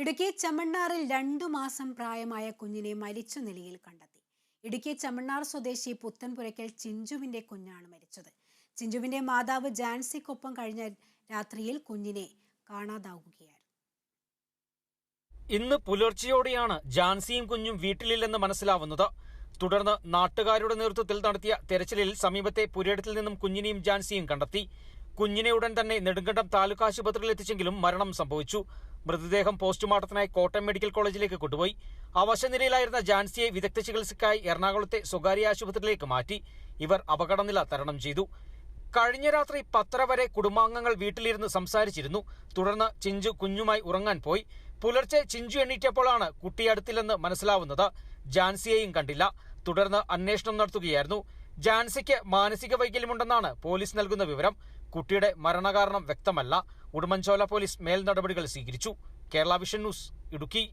ഇടുക്കി ചമ്മണ്ണാറിൽ രണ്ടു മാസം പ്രായമായ കുഞ്ഞിനെ മരിച്ച നിലയിൽ കണ്ടെത്തി. ഇടുക്കി ചമ്മണ്ണാർ സ്വദേശി പുത്തൻപുരയ്ക്കൽ ചിഞ്ചുവിന്റെ കുഞ്ഞാണ് മരിച്ചത്. ചിഞ്ചുവിന്റെ മാതാവ് ജാൻസിക്കൊപ്പം കഴിഞ്ഞ രാത്രിയിൽ കുഞ്ഞിനെ കാണാതാവുകയായിരുന്നു. ഇന്ന് പുലർച്ചെയോടെയാണ് ജാൻസിയും കുഞ്ഞും വീട്ടിലില്ലെന്ന് മനസ്സിലാവുന്നത്. തുടർന്ന് നാട്ടുകാരുടെ നേതൃത്വത്തിൽ നടത്തിയ തെരച്ചിലിൽ സമീപത്തെ പുരയിടത്തിൽ നിന്നും കുഞ്ഞിനെയും ജാൻസിയും കണ്ടെത്തി. കുഞ്ഞിനെ ഉടൻ തന്നെ നെടുങ്കണ്ടം താലൂക്ക് ആശുപത്രിയിൽ എത്തിച്ചെങ്കിലും മരണം സംഭവിച്ചു. മൃതദേഹം പോസ്റ്റ്മോർട്ടത്തിനായി കോട്ടയം മെഡിക്കൽ കോളേജിലേക്ക് കൊണ്ടുപോയി. അവശനിലയിലായിരുന്ന ജാൻസിയെ വിദഗ്ധ ചികിത്സയ്ക്കായി എറണാകുളത്തെ സ്വകാര്യ ആശുപത്രിയിലേക്ക് മാറ്റി. ഇവർ അപകടനില തരണം ചെയ്തു. കഴിഞ്ഞ രാത്രി പത്തര വരെ കുടുംബാംഗങ്ങൾ വീട്ടിലിരുന്ന് സംസാരിച്ചിരുന്നു. തുടർന്ന് ചിഞ്ചു കുഞ്ഞുമായി ഉറങ്ങാൻ പോയി. പുലർച്ചെ ചിഞ്ചു എണീറ്റപ്പോഴാണ് കുട്ടി അടുത്തില്ലെന്ന് മനസ്സിലാവുന്നത്. ജാൻസിയെയും കണ്ടില്ല. തുടർന്ന് അന്വേഷണം നടത്തുകയായിരുന്നു. ജാൻസിക്ക് മാനസിക വൈകല്യമുണ്ടെന്നാണ് പോലീസ് നൽകുന്ന വിവരം. കുട്ടിയുടെ മരണകാരണം വ്യക്തമല്ല. ഉടുമ്പൻചോല പോലീസ് മേൽ നടപടികൾ സ്വീകരിച്ചു. Kerala vision news Idukki.